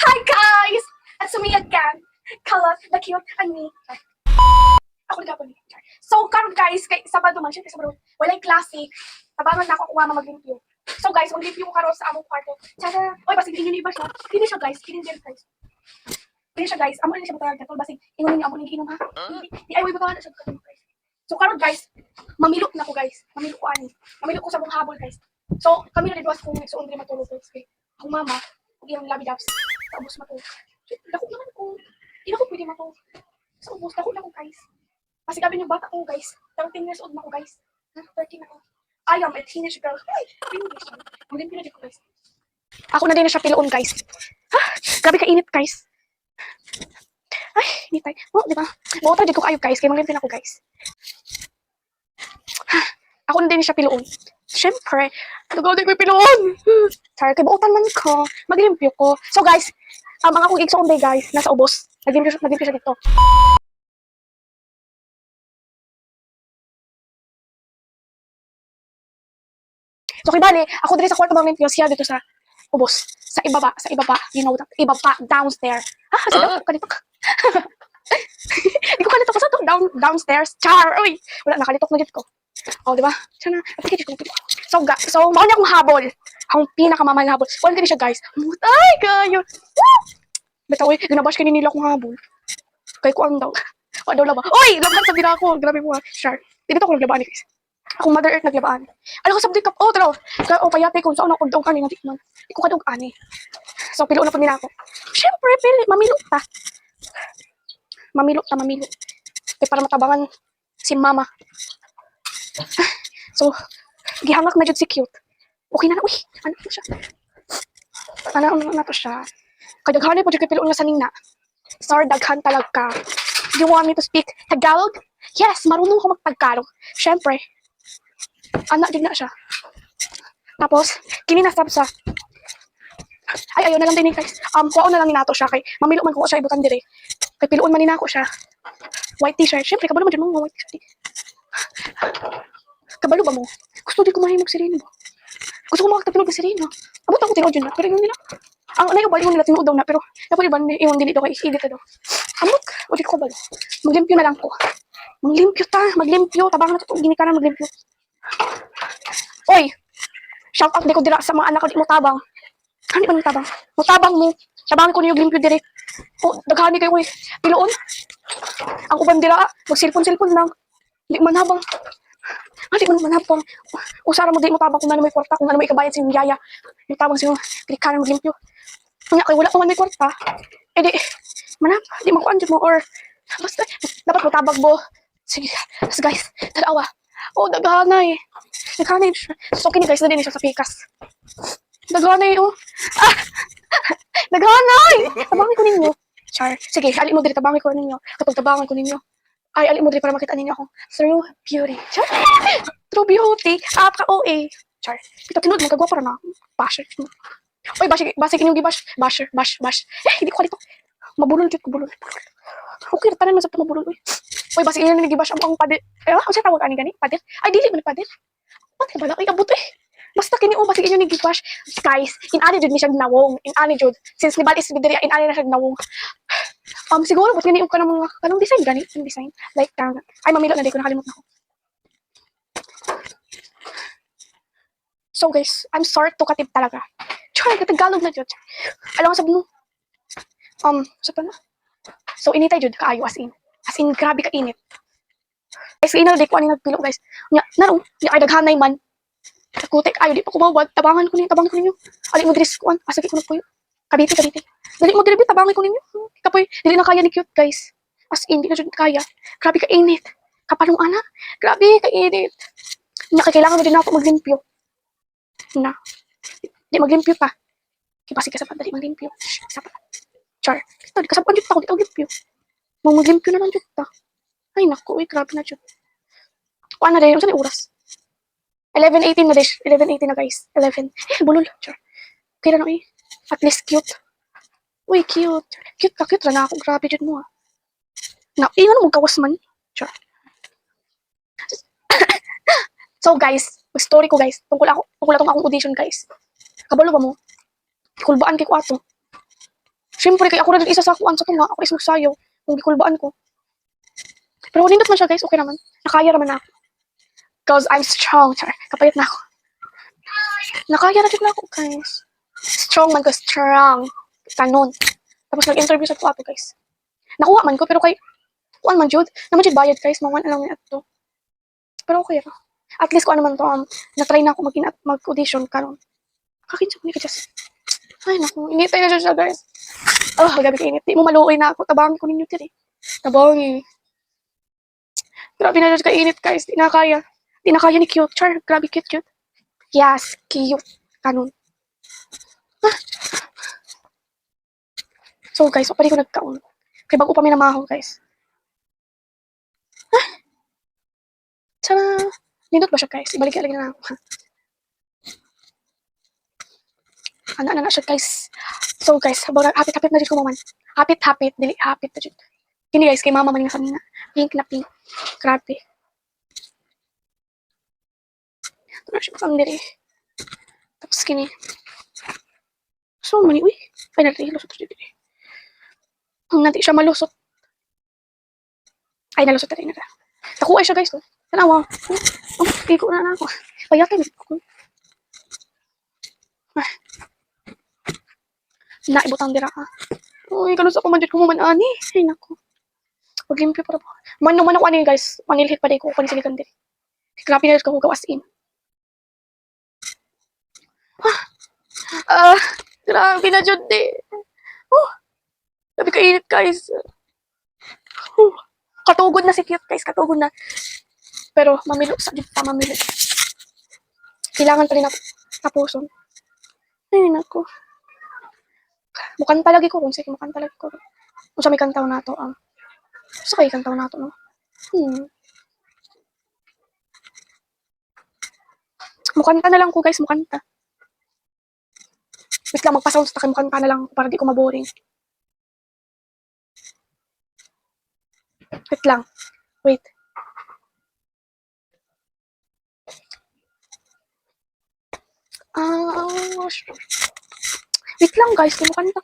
Hi guys! At sumiyag ka. Kalat, the cute, and me. Ako na po ni. So, karon guys, kay Sabado man, syempre Sabado, walay klase. Tabangan na ako kung mama mag-review. So guys, mag-review ko karon sa among kwarto. Tsaka, oy, basig hindi iba siya. Hindi siya guys, hindi din guys. Hindi siya guys, amo na siya butang gatol basig ingon niya amo ni inom ha. Di ay way butang siya gatol guys. So karon guys, mamilok na ko guys. Mamilok ko ani. Mamilok ko sa buong habol guys. So, kami na dito kung so hindi matulog guys. Akong mama, iyang labi daps. Tapos matulog. Dako naman ko. Hindi ako pwede matulog. Sa ubos, dako na ko guys. Kasi gabi yung bata ko guys. 13 years old na ko guys. Ha? 13 na ko. I am a teenage girl. Ay. Hindi pinag ko guys. Ako na din na siya piloon guys. Ha? Grabe ka init guys. Ay, init tayo. Oh, di ba? Buota di ko kayo guys. Kaya manglimpin ako guys. Ha? Ako na din siya piloon. Siyempre, nagaw din ko yung piloon. Sorry, kay buotan man ko. Maglimpyo ko. So guys, ang mga kong igsoon day guys, nasa ubos. Naglimpyo, naglimpyo siya dito. So, kay bali, ako dito sa kwarto bang limpyo, siya dito sa ubos. Sa ibaba, sa ibaba, you know, ibaba, downstairs. Ah, sa down, kanito ka. Hindi ko kanito ka sa to, down, downstairs. Char, uy, wala, nakalitok na dito ko. Oh, di ba? Apikit ko. So, ga, so, mao niya akong habol. Ang pinakamamahal na habol. Wala ka siya, guys. Mutay kayo. Woo! Basta, uy, ginabash kayo nila akong habol. Kay ko ang daw. O, daw laba. Uy, laban sa bina ko. Grabe mo ha. Char. Dito ako naglabaan ni guys. Akong Mother Earth naglabaan. Ano ko sabdi ka? Oh, taro. Kaya, oh, payate ko. Saan ako daw kanin nga man. Di ko kadug ani. So, pilo na po nila ako. Siyempre, pili. Mamilo ta. Mamilo ta, mamilo. Eh, para matabangan si mama. So, gihangak na jud si cute. Okay na na. Uy, ano na siya? Ano ano na to siya? Kadaghanay po jud kay pilo nga sa nina. Sir, daghan talaga. Do you want me to speak Tagalog? Yes, marunong ako mag-Tagalog. Siyempre, anak din na siya. Tapos, kininasab sa ay, ayaw na lang din guys. Um, kuha na lang ni nato siya kay mamilo man ko siya ibutan dire. Kay piluon man ni nako siya. White t-shirt. Siyempre, kabalo man dyan mo white t-shirt. Kabalo ba mo? Gusto di ko mahimog si Rino. Gusto ko makakatinog si Rino. Abot ako tinuod yun na. Pero yun nila. Ang anay ko bali mo nila tinuod daw na. Pero dapat iba iwan dili daw kay edit daw. Amot. Di ko balo. Maglimpyo na lang ko. Maglimpyo ta. Maglimpyo. Tabang na to. Gini ka na maglimpyo. Oy! Shout out di ko dira sa mga anak ko di mo tabang. Ano ba mo tabang? Mo tabang mo. Tabang ko niyo limpyo dire. O, daghani kayo koy. Piloon. Ang uban dira, mag-cellphone-cellphone lang. Di man habang. Ah, di man man habang. Usara mo di mo tabang kung ano may kwarta, kung ano may ikabayad sa yaya. Mo tabang sa inyong klikaran mo limpyo. Kanya kay wala pa man may kwarta. Eh di, manap, di makuan mo or basta dapat mo tabag mo. Sige, tas guys, tarawa. Oh, daghanay. Daghanay siya. So, kini guys, na din siya sa pikas. Daghanay, oh. Ah! Daghanay! Tabangin ko ninyo. Char. Sige, ali mo diri tabangin ko ninyo. Kapag tabangan ko ninyo. Ay, ali mo diri para makita ninyo ako. Through beauty. Char. Through beauty. Ah, ka OA. Char. Ito tinod mo kagwa para na. Basher. Oy, basher, basher inyong gibash. Basher, bash, bash. Eh, hindi ko dito. Mabulol jud ko bulol. Okay, tanan man sa mabulol. Oy, Oy, basher inyong gibash ang padir. Eh, ano siya tawag ani gani? Padir? Ay, dili man padir. Pati ba na? Ay, abot eh. Basta kini o basig inyo ni gibash. Guys, in ani jud ni siya nawong. In ani jud. Since ni Balis bidiri in ani na siya nawong. Um siguro but kini ka ng mga kanang design gani, ang design. Like um, ay mamilo na di ko nakalimot na ako. So guys, I'm sorry to katib talaga. Char, katagalog na jud. Alam mo sabi mo. Um, sa pa na? So initay jud kaayo as in. As in grabe ka init. Guys, ina di ko ani nagpilo guys. Nya, naro, nya ay daghanay man. Kutek ayo di pa kumawad, tabangan ko ninyo, tabangan ko ninyo. Ali mo diri kuan, asagi ko na po yun. Kabiti, kabiti. Dali mo diri bi, tabangan ko ninyo. Kapoy, dili na kaya ni cute guys. As in, di na jud kaya. Grabe ka init. Kapalong ana, grabe ka init. Nya kay kailangan mo din ako maglimpyo. Na. Di maglimpyo pa. Kipasig ka sa dali maglimpyo. Isa pa. Char. Dito, di kasabuan pa ako, dito maglimpyo. Mo maglimpyo na lang ta. Ay naku, uy, grabe na jud. Kuan na unsa ni oras? 11.18 na dish. 11.18 na guys. 11. Eh, bulol. Sure. Okay na na eh. At least cute. Uy, cute. Cute ka, cute na ako. Grabe dyan mo ah. Na, ingon mo kawas man. Sure. so guys, mag-story ko guys. Tungkol ako, tungkol atong akong audition guys. Kabalo ba mo? Kulbaan kay ko ato. Siyempre, kaya ako na din isa sa kuan sa tunga. Ako is magsayaw. Kung gikulbaan ko. Pero nindot man siya, guys. Okay naman. Nakaya naman ako. Because I'm strong. Char. Kapayat na ako. Nakaya na din ako, guys. Strong man ko. Strong. Kanon. Tapos nag-interview sa tuwa guys. Nakuha man ko, pero kay... Kuan man, Jude. Naman, Jude, bayad, guys. Mawan alam niya to. Pero okay ra. At least ko ano man to, um, na-try na ako mag mag-audition karon. Kakin sa ka just. Ay, naku. Initay na siya, guys. Oh, gabi ka init. Di mo maluoy na ako. Tabangan ko ninyo tiri. Tabangi. Grabe na siya ka-init, guys. Di na kaya. Di na kaya ni cute. Char, grabe cute, cute. Yes, cute. Kanon. Ah. So, guys, pa rin ko nagkaon. Kaya bago pa may namahon, guys. Ah. Tara. Nindot ba siya, guys? Ibalik lagi na ako. ha? Ano, ano na siya, guys. So, guys, habang hapit-hapit na dito ko man. Hapit-hapit, dili, hapit na dito. Kini, guys, kay mama man nga kanina. Pink na pink. Grabe. Na siya pang diri. Tapos kini. So, mani, uy. Ay, natin, lusot siya diri. Kung nanti siya malusot. Ay, nalusot na rin na. Nakuha siya, guys. Oh. Tanawa. Oh, oh, ko na na ako. Payakin. Ah. Naibutang dira ka. Uy, kalus ako man dito ko man ani. Ay, nako. Paglimpyo para po. Man naman ako ani, guys. Manilhit pa din ko kung silikan din. Grabe na ko gawas in. Ah, grabe na dyan di. Oh, grabe kainit, guys. Oh, katugod na si cute, guys. Katugod na. Pero mamilo sa dito pa mamilo. Kailangan pa rin ako tapuson. Ay, nako. Mukan talagi ko kung sige mukan talagi ko. Kung sa may kantaw na to, um, sa kantaw na to, no? Hmm. Mukanta na lang ko, guys. Mukanta. Wait lang, magpa-sounds na kayo. Mukanta na lang para di ko maboring. Wait lang. Wait. Ah, wait lang guys, kumukanta.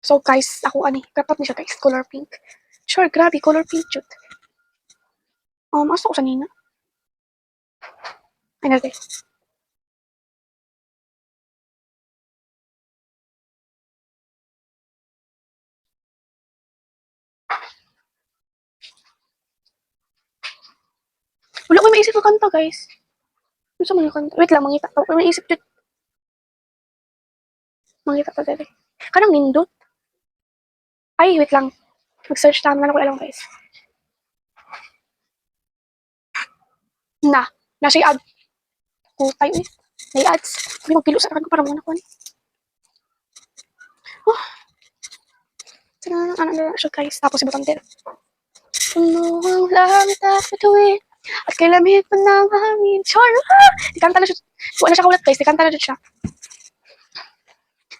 So guys, ako ani, kapat ni siya guys, color pink. Sure, grabe, color pink jud. Um, asa ko sa nina? Ay, natin. Wala ko maisip na kanta, guys. Ano sa mga kanta? Wait lang, mangita. Wala ko maisip dyan. Mangita pa dali. Kanang nindot. Ay, wait lang. Mag-search na naman ako alam, guys. Na. Na siya ad. Kutay, uy. May ads. May magpilo sa akin ko para muna ko. Oh. Sana, ano na siya, guys. Tapos si Butang din. Puno ang langit at bituin. At kay lamig pa ng hangin. Sure! Ah! Ikanta na siya. Wala siya kaulat guys. Ikanta na siya.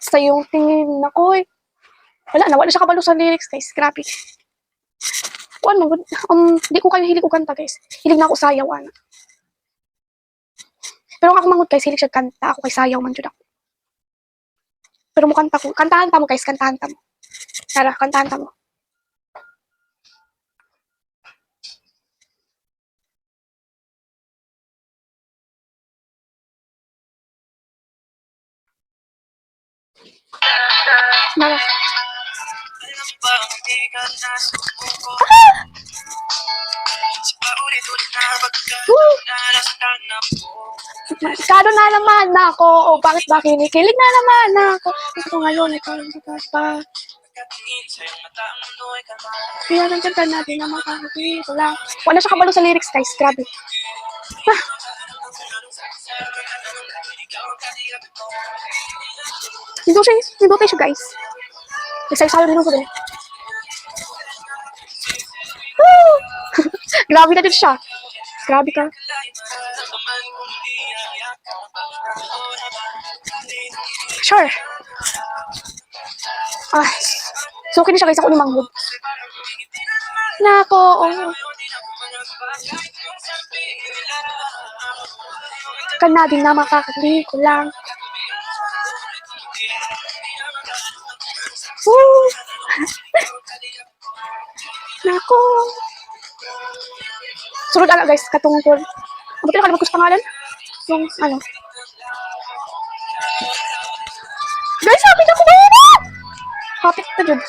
Sa iyong tingin na ko eh. Wala na. Wala siya kabalo sa lyrics guys. Grabe. Kuan mo. Um, di ko kayo hilig ko kanta guys. Hilig na ako sayaw. Ano. Pero ako manghod guys. Hilig siya kanta. Ako kay sayaw man dyan ako. Pero mo kanta ko. Kantahan ta mo guys. Kantahan ta mo. Tara, kantahan ta mo. Tara. Woo! Masyado na naman na ako. O bakit ba kinikilig na naman na ako? Ko ngayon, ikaw lang sa taas pa. Kaya lang kanta natin na makakakita lang. Wala siya kabalo sa lyrics, guys. Grabe. Ah. Hindi siya, hindi tayo siya, guys. Nagsayo-sayo din ako din. Woo! Grabe na din siya. Grabe ka. Sure. Ah, so kini siya guys ako ni Manghod. Nako, oh. Kana din na makakali ko lang. Woo! Nako. Sunod ala guys, katong tol. Ang buti nakalimutan ko sa pangalan. Yung ano. Guys, happy na ko ba? Happy na jud.